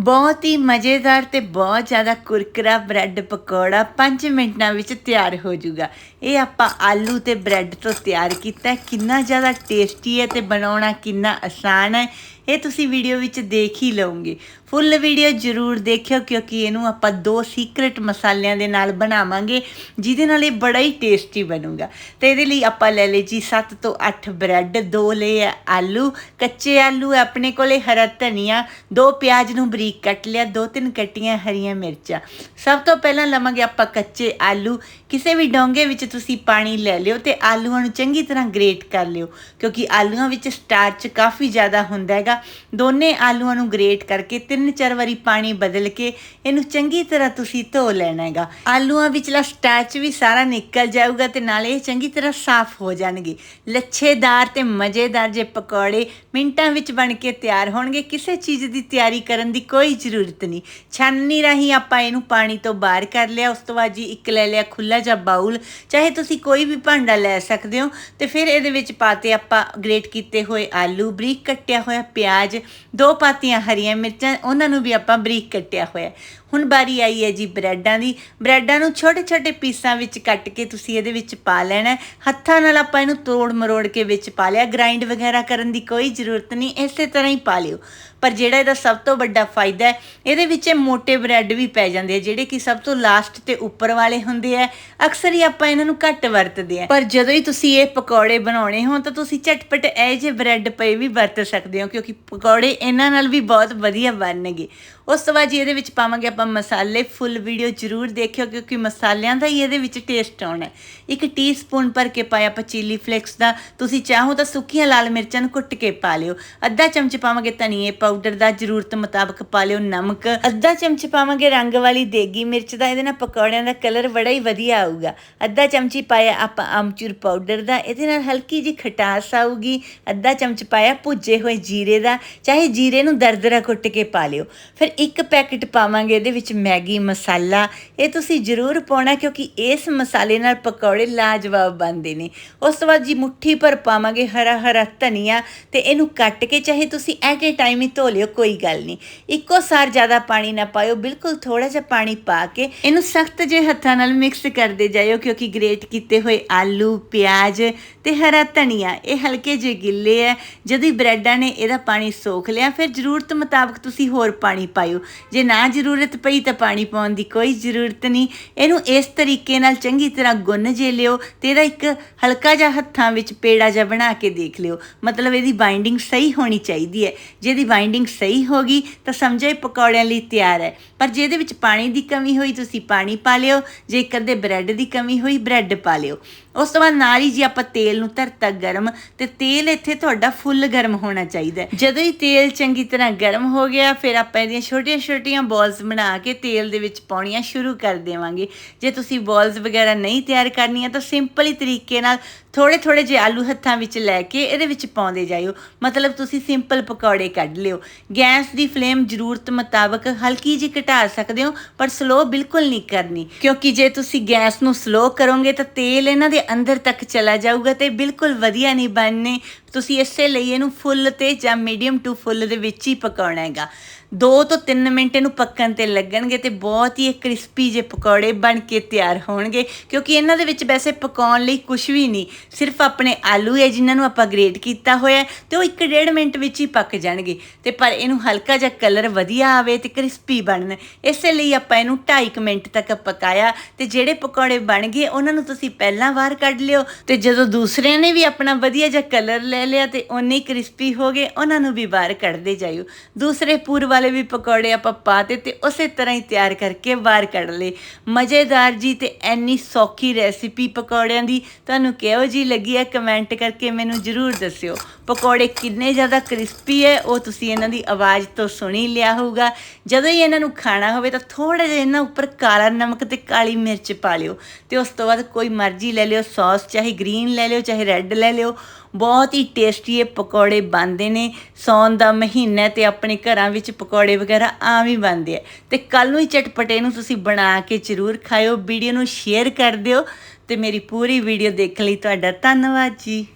ਬਹੁਤ ਹੀ ਮਜ਼ੇਦਾਰ ਤੇ ਬਹੁਤ ਜ਼ਿਆਦਾ ਕੁਰਕਰਾ ਬ੍ਰੈਡ ਪਕੌੜਾ 5 ਮਿੰਟਾਂ ਵਿੱਚ ਤਿਆਰ ਹੋ ਜਾਊਗਾ। ਇਹ ਆਪਾਂ ਆਲੂ ਤੇ ਬ੍ਰੈਡ ਤੋਂ ਤਿਆਰ ਕੀਤਾ। ਕਿੰਨਾ ਜ਼ਿਆਦਾ ਟੇਸਟੀ ਹੈ ਤੇ ਬਣਾਉਣਾ ਕਿੰਨਾ ਆਸਾਨ ਹੈ। ਇਹ ਤੁਸੀਂ ਵੀਡੀਓ ਵਿੱਚ ਦੇਖ ਹੀ ਲਓਗੇ। ਫੁੱਲ ਵੀਡੀਓ ਜ਼ਰੂਰ ਦੇਖਿਓ ਕਿਉਂਕਿ ਇਹਨੂੰ ਆਪਾਂ ਦੋ ਸੀਕ੍ਰੇਟ ਮਸਾਲਿਆਂ ਦੇ ਨਾਲ ਬਣਾਵਾਂਗੇ, ਜਿਹਦੇ ਨਾਲ ਇਹ ਬੜਾ ਹੀ ਟੇਸਟੀ ਬਣੂਗਾ। ਤੇ ਇਹਦੇ ਲਈ ਆਪਾਂ ਲੈ ਲਏ ਜੀ 7 ਤੋਂ 8 ਬ੍ਰੈਡ, ਦੋ ਲਏ ਆ ਆਲੂ, ਕੱਚੇ ਆਲੂ ਆਪਣੇ ਕੋਲੇ, ਹਰਾ ਧਨੀਆ, ਦੋ ਪਿਆਜ਼ ਨੂੰ ਬਰੀਕ ਕੱਟ ਲਿਆ, ਦੋ ਤਿੰਨ ਕੱਟੀਆਂ ਹਰੀਆਂ ਮਿਰਚਾਂ। ਸਭ ਤੋਂ ਪਹਿਲਾਂ ਲਵਾਂਗੇ ਆਪਾਂ ਕੱਚੇ ਆਲੂ। ਕਿਸੇ ਵੀ ਡੋਂਗੇ ਵਿੱਚ ਤੁਸੀਂ ਪਾਣੀ ਲੈ ਲਿਓ ਤੇ ਆਲੂਆਂ ਨੂੰ ਚੰਗੀ ਤਰ੍ਹਾਂ ਗ੍ਰੇਟ ਕਰ ਲਿਓ, ਕਿਉਂਕਿ ਆਲੂਆਂ ਵਿੱਚ ਸਟਾਰਚ ਕਾਫੀ ਜ਼ਿਆਦਾ ਹੁੰਦਾ ਹੈਗਾ। ਦੋਨੇ ਆਲੂਆਂ ਨੂੰ ਗ੍ਰੇਟ ਕਰਕੇ ਤਿੰਨ ਚਾਰ ਵਾਰੀ ਪਾਣੀ ਬਦਲ ਕੇ ਇਹਨੂੰ ਚੰਗੀ ਤਰ੍ਹਾਂ ਤੁਸੀਂ ਧੋ ਲੈਣਾ ਹੈਗਾ। ਆਲੂਆਂ ਵਿਚਲਾ ਸਟਾਰਚ ਵੀ ਸਾਰਾ ਨਿਕਲ ਜਾਊਗਾ ਤੇ ਨਾਲੇ ਇਹ ਚੰਗੀ ਤਰ੍ਹਾਂ ਸਾਫ਼ ਹੋ ਜਾਣਗੇ। ਲੱਛੇਦਾਰ ਤੇ ਮਜ਼ੇਦਾਰ ਜੇ ਪਕੌੜੇ ਮਿੰਟਾਂ ਵਿੱਚ ਬਣ ਕੇ ਤਿਆਰ ਹੋਣਗੇ, ਕਿਸੇ ਚੀਜ਼ ਦੀ ਤਿਆਰੀ ਕਰਨ ਦੀ ਕੋਈ ਜ਼ਰੂਰਤ ਨਹੀਂ। ਛਾਨਣੀ ਰਾਹੀਂ ਆਪਾਂ ਇਹਨੂੰ ਪਾਣੀ ਤੋਂ ਬਾਹਰ ਕਰ ਲਿਆ, ਉਸ ਤੋਂ ਬਾਅਦ ਜੀ ਇੱਕ ਲੈ ਲਿਆ ਖੁੱਲਾ ਜਿਹਾ ਬਾਉਲ ਚਾਹੇ ਤੁਸੀਂ ਕੋਈ ਵੀ ਭਾਂਡਾ ਲੈ ਸਕਦੇ ਹੋ ਤੇ ਫਿਰ ਇਹਦੇ ਵਿੱਚ ਪਾਤੇ ਆਪਾਂ ਗ੍ਰੇਟ ਕੀਤੇ ਹੋਏ ਆਲੂ, ਬਰੀਕ ਕੱਟਿਆ ਹੋਇਆ ਪਿਆਜ਼ ਪਿਆਜ, ਦੋ ਪਾਤੀਆਂ ਹਰੀਆਂ ਮਿਰਚਾਂ, ਉਹਨਾਂ ਨੂੰ ਵੀ ਆਪਾਂ ਬਰੀਕ ਕੱਟਿਆ ਹੋਇਆ ਹੁਣ ਬਾਰੀ ਆਈ ਹੈ ਜੀ ਬ੍ਰੈਡਾਂ ਦੀ। ਬ੍ਰੈਡਾਂ ਨੂੰ ਛੋਟੇ ਛੋਟੇ ਪੀਸਾਂ ਵਿੱਚ ਕੱਟ ਕੇ ਤੁਸੀਂ ਇਹਦੇ ਵਿੱਚ ਪਾ ਲੈਣਾ ਹੱਥਾਂ ਨਾਲ ਆਪਾਂ ਇਹਨੂੰ ਤੋੜ ਮਰੋੜ ਕੇ ਵਿੱਚ ਪਾ ਲਿਆ। ਗ੍ਰਾਈਂਡ ਵਗੈਰਾ ਕਰਨ ਦੀ ਕੋਈ ਜ਼ਰੂਰਤ ਨਹੀਂ। ਇਸੇ ਤਰ੍ਹਾਂ ਹੀ ਪਾ ਲਿਓ। ਪਰ ਜਿਹੜਾ ਇਹਦਾ ਸਭ ਤੋਂ ਵੱਡਾ ਫਾਇਦਾ ਹੈ, ਇਹਦੇ ਵਿੱਚ ਇਹ ਮੋٹے ਬ੍ਰੈਡ ਵੀ ਪੈ ਜਾਂਦੇ ਆ, ਜਿਹੜੇ ਕਿ ਸਭ ਤੋਂ ਲਾਸਟ ਤੇ ਉੱਪਰ ਵਾਲੇ ਹੁੰਦੇ ਆ। ਅਕਸਰ ਹੀ ਆਪਾਂ ਇਹਨਾਂ ਨੂੰ ਘੱਟ ਵਰਤਦੇ ਆ। ਪਰ ਜਦੋਂ ਹੀ ਤੁਸੀਂ ਇਹ ਪਕੌੜੇ ਬਣਾਉਣੇ ਹੋ ਤਾਂ ਤੁਸੀਂ ਝਟਪਟ ਇਹ ਜੇ ਬ੍ਰੈਡ ਪਏ ਵੀ ਵਰਤ ਸਕਦੇ ਹੋ, ਕਿਉਂਕਿ ਪਕੌੜੇ ਇਹਨਾਂ ਨਾਲ ਵੀ ਬਹੁਤ ਵਧੀਆ ਬਣਨਗੇ। ਉਸ ਤੋਂ ਬਾਅਦ ਜੀ ਇਹਦੇ ਵਿੱਚ ਪਾਵਾਂਗੇ ਆਪਾਂ ਮਸਾਲੇ, ਫੁੱਲ ਵੀਡੀਓ ਜ਼ਰੂਰ ਦੇਖਿਓ, ਕਿਉਂਕਿ ਮਸਾਲਿਆਂ ਦਾ ਹੀ ਇਹਦੇ ਵਿੱਚ ਟੇਸਟ ਆਉਣਾ ਹੈ। ਇੱਕ ਟੀਸਪੂਨ ਭਰ ਕੇ ਪਾਇਆ ਆਪਾਂ ਚੀਲੀ ਫਲੇਕਸ ਦਾ, ਤੁਸੀਂ ਚਾਹੋ ਤਾਂ ਸੁੱਕੀਆਂ ਲਾਲ ਮਿਰਚਾਂ ਨੂੰ ਕੁੱਟ ਕੇ ਪਾ ਲਿਓ। ਅੱਧਾ ਚਮਚ ਪਾਵਾਂਗੇ ਧਨੀਏ ਪਾਊਡਰ ਦਾ ਜ਼ਰੂਰਤ ਮੁਤਾਬਕ ਪਾ ਲਿਓ ਨਮਕ। ਅੱਧਾ ਚਮਚ ਪਾਵਾਂਗੇ ਰੰਗ ਵਾਲੀ ਦੇਗੀ ਮਿਰਚ ਦਾ, ਇਹਦੇ ਨਾਲ ਪਕੌੜਿਆਂ ਦਾ ਕਲਰ ਬੜਾ ਹੀ ਵਧੀਆ ਆਊਗਾ। ਅੱਧਾ ਚਮਚੀ ਪਾਇਆ ਆਪਾਂ ਆਮਚੂਰ ਪਾਊਡਰ ਦਾ, ਇਹਦੇ ਨਾਲ ਹਲਕੀ ਜੀ ਖਟਾਸ ਆਊਗੀ। ਅੱਧਾ ਚਮਚ ਪਾਇਆ ਭੁੱਜੇ ਹੋਏ ਜੀਰੇ ਦਾ, ਚਾਹੇ ਜੀਰੇ ਨੂੰ ਦਰਦਰਾ ਕੁੱਟ ਕੇ ਪਾ ਲਿਓ। ਫਿਰ ਇੱਕ ਪੈਕੇਟ ਪਾਵਾਂਗੇ ਇਹਦੇ ਵਿੱਚ ਮੈਗੀ ਮਸਾਲਾ। ਇਹ ਤੁਸੀਂ ਜ਼ਰੂਰ ਪਾਉਣਾ ਕਿਉਂਕਿ ਇਸ ਮਸਾਲੇ ਨਾਲ ਪਕੌੜੇ ਲਾਜਵਾਬ ਬਣਦੇ ਨੇ। ਉਸ ਤੋਂ ਬਾਅਦ ਜੀ ਮੁੱਠੀ ਭਰ ਪਾਵਾਂਗੇ ਹਰਾ ਹਰਾ ਧਨੀਆ ਤੇ ਇਹਨੂੰ ਕੱਟ ਕੇ, ਚਾਹੇ ਤੁਸੀਂ ਐਟ ਏ ਟਾਈਮ ਹੀ ਧੋ ਲਿਓ, ਕੋਈ ਗੱਲ ਨਹੀਂ। ਇੱਕੋ ਸਾਰ ਜ਼ਿਆਦਾ ਪਾਣੀ ਨਾ ਪਾਇਓ, ਬਿਲਕੁਲ ਥੋੜਾ ਜਿਹਾ ਪਾਣੀ ਪਾ ਕੇ ਇਹਨੂੰ ਸਖਤ ਜੇ ਹੱਥਾਂ ਨਾਲ ਮਿਕਸ ਕਰਦੇ ਜਾਇਓ, ਕਿਉਂਕਿ ਗ੍ਰੇਟ ਕੀਤੇ ਹੋਏ ਆਲੂ, ਪਿਆਜ਼ ਤੇ ਹਰਾ ਧਨੀਆ, ਇਹ ਹਲਕੇ ਜਿਹੇ ਗਿੱਲੇ ਹੈ ਜਦੋਂ ਬ੍ਰੈਡਾਂ ਨੇ ਇਹਦਾ ਪਾਣੀ ਸੋਖ ਲਿਆ, ਫਿਰ ਜ਼ਰੂਰਤ ਮੁਤਾਬਕ ਤੁਸੀਂ ਹੋਰ ਪਾਣੀ ਪਾਇਓ। ਜੇ ਨਾ ਜ਼ਰੂਰਤ ਪਈ ਤਾਂ ਪਾਣੀ ਪਾਉਣ ਦੀ ਕੋਈ ਜ਼ਰੂਰਤ ਨਹੀਂ। ਇਹਨੂੰ ਇਸ ਤਰੀਕੇ ਨਾਲ ਚੰਗੀ ਤਰ੍ਹਾਂ ਗੁੰਨ ਜੇ ਲਿਓ ਤੇ ਇਹਦਾ ਇੱਕ ਹਲਕਾ ਜਿਹਾ ਹੱਥਾਂ ਵਿੱਚ ਪੇੜਾ ਜਿਹਾ ਬਣਾ ਕੇ ਦੇਖ ਲਿਓ। ਮਤਲਬ ਇਹਦੀ ਬਾਈਂਡਿੰਗ ਸਹੀ ਹੋਣੀ ਚਾਹੀਦੀ ਹੈ ਜਿਹਦੀ ਇਹਦੀ ਬਾਈਂਡਿੰਗ ਸਹੀ ਹੋ ਗਈ, ਤਾਂ ਸਮਝੋ ਇਹ ਪਕੌੜਿਆਂ ਲਈ ਤਿਆਰ ਹੈ। ਪਰ ਜੇ ਇਹਦੇ ਵਿੱਚ ਪਾਣੀ ਦੀ ਕਮੀ ਹੋਈ, ਤੁਸੀਂ ਪਾਣੀ ਪਾ ਲਿਓ। ਜੇ ਕਦੇ ਬ੍ਰੈਡ ਦੀ ਕਮੀ ਹੋਈ, ਬ੍ਰੈਡ ਪਾ ਲਿਓ। ਉਸ ਤੋਂ ਬਾਅਦ ਨਾਲ ਹੀ ਜੀ ਆਪਾਂ ਤੇਲ ਨੂੰ ਧਰਤਾ ਗਰਮ ਤੇ ਤੇਲ ਇੱਥੇ ਤੁਹਾਡਾ ਫੁੱਲ ਗਰਮ ਹੋਣਾ ਚਾਹੀਦਾ ਜਦੋਂ ਹੀ ਤੇਲ ਚੰਗੀ ਤਰ੍ਹਾਂ ਗਰਮ ਹੋ ਗਿਆ, ਫਿਰ ਆਪਾਂ ਇਹਦੀਆਂ ਛੋਟੀਆਂ-ਛੋਟੀਆਂ ਬਾਲਸ ਬਣਾ ਕੇ ਤੇਲ ਦੇ ਵਿੱਚ ਪਾਉਣੀਆਂ ਸ਼ੁਰੂ ਕਰ ਦੇਵਾਂਗੇ। ਜੇ ਤੁਸੀਂ ਬਾਲਸ ਵਗੈਰਾ ਨਹੀਂ ਤਿਆਰ ਕਰਨੀਆਂ, ਤਾਂ ਸਿੰਪਲ ਹੀ ਤਰੀਕੇ ਨਾਲ ਥੋੜੇ ਥੋੜੇ ਜਿਹੇ ਆਲੂ ਹੱਥਾਂ ਵਿੱਚ ਲੈ ਕੇ ਇਹਦੇ ਵਿੱਚ ਪਾਉਂਦੇ ਜਾਇਓ। ਮਤਲਬ ਤੁਸੀਂ ਸਿੰਪਲ ਪਕੌੜੇ ਕੱਢ ਲਿਓ। ਗੈਸ ਦੀ ਫਲੇਮ ਜ਼ਰੂਰਤ ਮੁਤਾਬਕ ਹਲਕੀ ਜਿਹੀ ਘਟਾ ਸਕਦੇ ਹੋ, ਪਰ ਸਲੋ ਬਿਲਕੁਲ ਨਹੀਂ ਕਰਨੀ। ਕਿਉਂਕਿ ਜੇ ਤੁਸੀਂ ਗੈਸ ਨੂੰ ਸਲੋ ਕਰੋਗੇ, ਤਾਂ ਤੇਲ ਇਹਨਾਂ ਦੇ ਅੰਦਰ ਤੱਕ ਚਲਾ ਜਾਊਗਾ ਤੇ ਬਿਲਕੁਲ ਵਧੀਆ ਨਹੀਂ ਬਣਨੇ। ਤੁਸੀਂ ਇਸੇ ਲਈ ਇਹਨੂੰ ਫੁੱਲ ਤੇ ਜਾਂ ਮੀਡੀਅਮ ਟੂ ਫੁੱਲ ਦੇ ਵਿੱਚ ਹੀ ਪਕਾਉਣਾ ਹੈਗਾ। 2 ਤੋਂ 3 ਮਿੰਟ ਇਹਨੂੰ ਪੱਕਣ ਤੇ ਲੱਗਣਗੇ ਤੇ ਬਹੁਤ ਹੀ ਕ੍ਰਿਸਪੀ ਜੇ ਪਕੌੜੇ ਬਣ ਕੇ ਤਿਆਰ ਹੋਣਗੇ, ਕਿਉਂਕਿ ਇਹਨਾਂ ਦੇ ਵਿੱਚ ਵੈਸੇ ਪਕਾਉਣ ਲਈ ਕੁਝ ਵੀ ਨਹੀਂ, ਸਿਰਫ ਆਪਣੇ ਆਲੂ ਹੈ ਜਿਨ੍ਹਾਂ ਨੂੰ ਆਪਾਂ ਗ੍ਰੇਟ ਕੀਤਾ ਹੋਇਆ ਹੈ ਤੇ ਉਹ 1.5 ਮਿੰਟ ਵਿੱਚ ਹੀ ਪੱਕ ਜਾਣਗੇ। ਤੇ ਪਰ ਇਹਨੂੰ ਹਲਕਾ ਜਿਹਾ ਕਲਰ ਵਧੀਆ ਆਵੇ ਤੇ ਕ੍ਰਿਸਪੀ ਬਣਨ, ਇਸੇ ਲਈ ਆਪਾਂ ਇਹਨੂੰ 2.5 ਮਿੰਟ ਤੱਕ ਪਕਾਇਆ। ਤੇ ਜਿਹੜੇ ਪਕੌੜੇ ਬਣ ਗਏ, ਉਹਨਾਂ ਨੂੰ ਤੁਸੀਂ ਪਹਿਲਾਂ ਬਾਹਰ ਕੱਢ ਲਿਓ ਤੇ ਜਦੋਂ ਦੂਸਰਿਆਂ ਨੇ ਵੀ ਆਪਣਾ ਵਧੀਆ ਜਿਹਾ ਕਲਰ ਲੈ ਲਿਆ ਤੇ ਉਨੇ ਹੀ ਕ੍ਰਿਸਪੀ ਹੋ ਗਏ, ਉਹਨਾਂ ਨੂੰ ਵੀ ਬਾਹਰ ਕੱਢਦੇ ਜਾਇਓ। ਦੂਸਰੇ ਪੂਰ ਵਾਲੇ ਵੀ ਪਕੌੜੇ ਆਪਾਂ ਪਾਤੇ ਤੇ ਉਸੇ ਤਰ੍ਹਾਂ ਹੀ ਤਿਆਰ ਕਰਕੇ ਬਾਹਰ ਕੱਢ ਲਏ। ਮਜ਼ੇਦਾਰ ਜੀ ਤੇ ਐਨੀ ਸੌਖੀ ਰੈਸਿਪੀ ਪਕੌੜਿਆਂ ਦੀ। ਤੁਹਾਨੂੰ ਕਿਹੋ ਜੀ ਲੱਗੀ ਹੈ ਕਮੈਂਟ ਕਰਕੇ ਮੈਨੂੰ ਜਰੂਰ ਦੱਸਿਓ। ਪਕੌੜੇ ਕਿੰਨੇ ਜ਼ਿਆਦਾ ਕ੍ਰਿਸਪੀ ਹੈ ਉਹ ਤੁਸੀਂ ਇਹਨਾਂ ਦੀ ਆਵਾਜ਼ ਤੋਂ ਸੁਣੀ ਲਿਆ ਹੋਊਗਾ। ਜਦੋਂ ਹੀ ਇਹਨਾਂ ਨੂੰ ਖਾਣਾ ਹੋਵੇ ਤਾਂ ਥੋੜਾ ਜਿਹਾ ਇਹਨਾਂ ਉੱਪਰ ਕਾਲਾ ਨਮਕ ਤੇ ਕਾਲੀ ਮਿਰਚ ਪਾ ਲਿਓ। ਤੇ ਉਸ ਤੋਂ ਬਾਅਦ ਕੋਈ ਮਰਜ਼ੀ ਲੈ ਲਿਓ ਸੌਸ ਚਾਹੇ ਗ੍ਰੀਨ ਲੈ ਲਿਓ, ਚਾਹੇ ਰੈੱਡ ਲੈ ਲਿਓ। ਬਹੁਤ ਹੀ ਟੇਸਟੀ ਇਹ ਪਕੌੜੇ ਬਣਦੇ ਨੇ। ਸੌਣ ਦਾ ਮਹੀਨਾ ਹੈ ਤੇ ਆਪਣੇ ਘਰਾਂ ਵਿੱਚ ਪਕੌੜੇ ਵਗੈਰਾ ਆਮ ਹੀ ਬਣਦੇ ਆ। ਤੇ ਕੱਲ ਨੂੰ ਹੀ ਚਟਪਟੇ ਨੂੰ ਤੁਸੀਂ ਬਣਾ ਕੇ ਜ਼ਰੂਰ ਖਾਇਓ, ਵੀਡੀਓ ਨੂੰ ਸ਼ੇਅਰ ਕਰ ਦਿਓ ਤੇ ਮੇਰੀ ਪੂਰੀ ਵੀਡੀਓ ਦੇਖਣ ਲਈ ਤੁਹਾਡਾ ਧੰਨਵਾਦ ਜੀ।